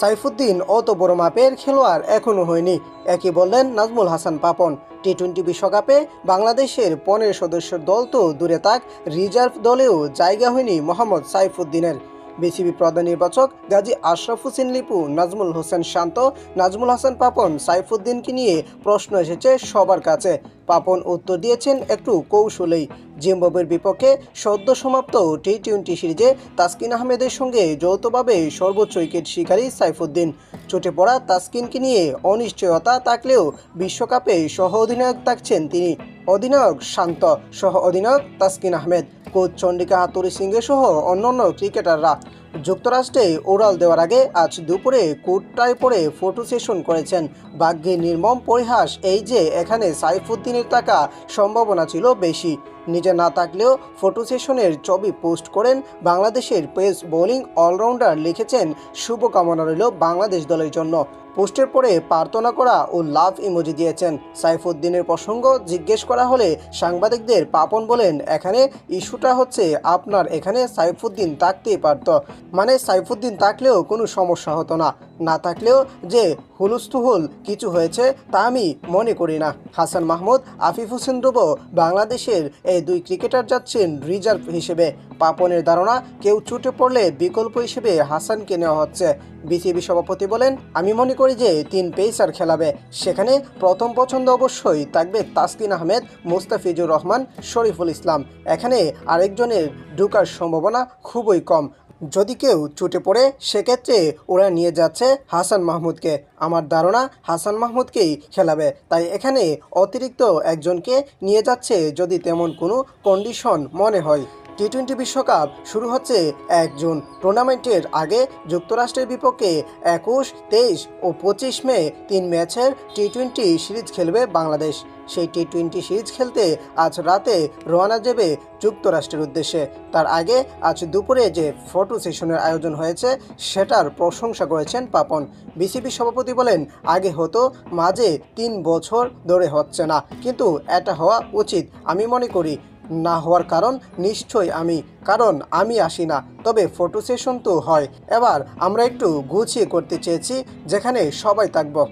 সাইফুদ্দিন অত বড় মাপের খেলোয়াড় এখনও হয়নি। একই বললেন নাজমুল হাসান পাপন। টি টোয়েন্টি বিশ্বকাপে বাংলাদেশের পনেরো সদস্যের দল তো দূরে তাক রিজার্ভ দলেও জায়গা হয়নি মোহাম্মদ সাইফুদ্দিনের। বিসিবি প্রধান নির্বাচক গাজী আশরাফ হোসেন লিপু, নাজমুল হোসেন শান্ত, নাজমুল হাসান পাপন, সাইফুদ্দিনকে নিয়ে প্রশ্ন এসেছে সবার কাছে। পাপন উত্তর দিয়েছেন একটু কৌশলেই। জিম্বাবুয়ের বিপক্ষে সদ্য সমাপ্ত টি টোয়েন্টি সিরিজে তাসকিন আহমেদের সঙ্গে যৌথভাবে সর্বোচ্চ উইকেট শিকারী সাইফুদ্দিন। চটে পড়া তাসকিনকে নিয়ে অনিশ্চয়তা থাকলেও বিশ্বকাপে সহ অধিনায়ক থাকছেন তিনি। অধিনায়ক শান্ত সহ অধিনায়ক তাসকিন আহমেদ, কোচ চন্ডিকা হাতুরি সিংহে সহ অন্যান্য ক্রিকেটাররা। যুক্তরাষ্ট্রে ওড়াল দেওয়ার আগে আজ দুপুরে কোটটায় পরে ফটো সেশন করেছেন। ভাগ্যে নির্মম পরিহাস, এই যে এখানে সাইফুদ্দিনের টাকা সম্ভাবনা ছিল বেশি। নিজে না থাকলেও ফটো সেশনের ছবি পোস্ট করেন বাংলাদেশের পেস বোলিং অলরাউন্ডার লিখেছেন, শুভকামনা রইল বাংলাদেশ দলের জন্য। পোস্টের পরে প্রার্থনা করা ও লাভ ইমোজি দিয়েছেন। সাইফুদ্দিনের প্রসঙ্গ জিজ্ঞেস করা হলে সাংবাদিকদের পাপন বলেন, এখানে ইস্যুটা হচ্ছে আপনার, এখানে সাইফুদ্দিন থাকতেই পারত। মানে সাইফুদ্দিন থাকলেও কোনো সমস্যা হতো না। না থাকলেও যে হুলস্থুহুল কিছু হয়েছে তা আমি মনে করি না। হাসান মাহমুদ, আফিফ হোসেন রুব বাংলাদেশের এই দুই ক্রিকেটার যাচ্ছেন রিজার্ভ হিসেবে। পাপনের ধারণা, কেউ ছুটে পড়লে বিকল্প হিসেবে হাসানকে নেওয়া হচ্ছে। বিসিবি সভাপতি বলেন, আমি মনে করি যে তিন পেসার খেলাবে। সেখানে প্রথম পছন্দ অবশ্যই থাকবে তাসকিন আহমেদ, মুস্তাফিজুর রহমান, শরীফুল ইসলাম। এখানে আরেকজনের ঢুকার সম্ভাবনা খুবই কম। যদি কেউ চুটে পড়ে, সেক্ষেত্রে ওরা নিয়ে যাচ্ছে হাসান মাহমুদকে। আমার ধারণা, হাসান মাহমুদকেই খেলাবে। তাই এখানে অতিরিক্ত একজনকে নিয়ে যাচ্ছে যদি তেমন কোনো কন্ডিশন মনে হয়। টি টোয়েন্টি বিশ্বকাপ শুরু হচ্ছে এক জুন। টুর্নামেন্টের আগে যুক্তরাষ্ট্রের বিপক্ষে একুশ, তেইশ ও পঁচিশ মে তিন ম্যাচের টি টোয়েন্টি সিরিজ খেলবে বাংলাদেশ। সেই টি টোয়েন্টি সিরিজ খেলতে আজ রাতে রওনা যাবে যুক্তরাষ্ট্রের উদ্দেশ্যে। তার আগে আজ দুপুরে যে ফটো সেশনের আয়োজন হয়েছে, সেটার প্রশংসা করেছেন পাপন। বিসিবি সভাপতি বলেন, আগে হতো, মাঝে তিন বছর ধরে হচ্ছে না। কিন্তু এটা হওয়া উচিত। আমি মনে করি না হওয়ার কারণ নিশ্চয়ই আমি, কারণ আমি আসি না। তবে ফটো সেশন তো হয়। এবার আমরা একটু গুছিয়ে করতে চেয়েছি, যেখানে সবাই থাকব।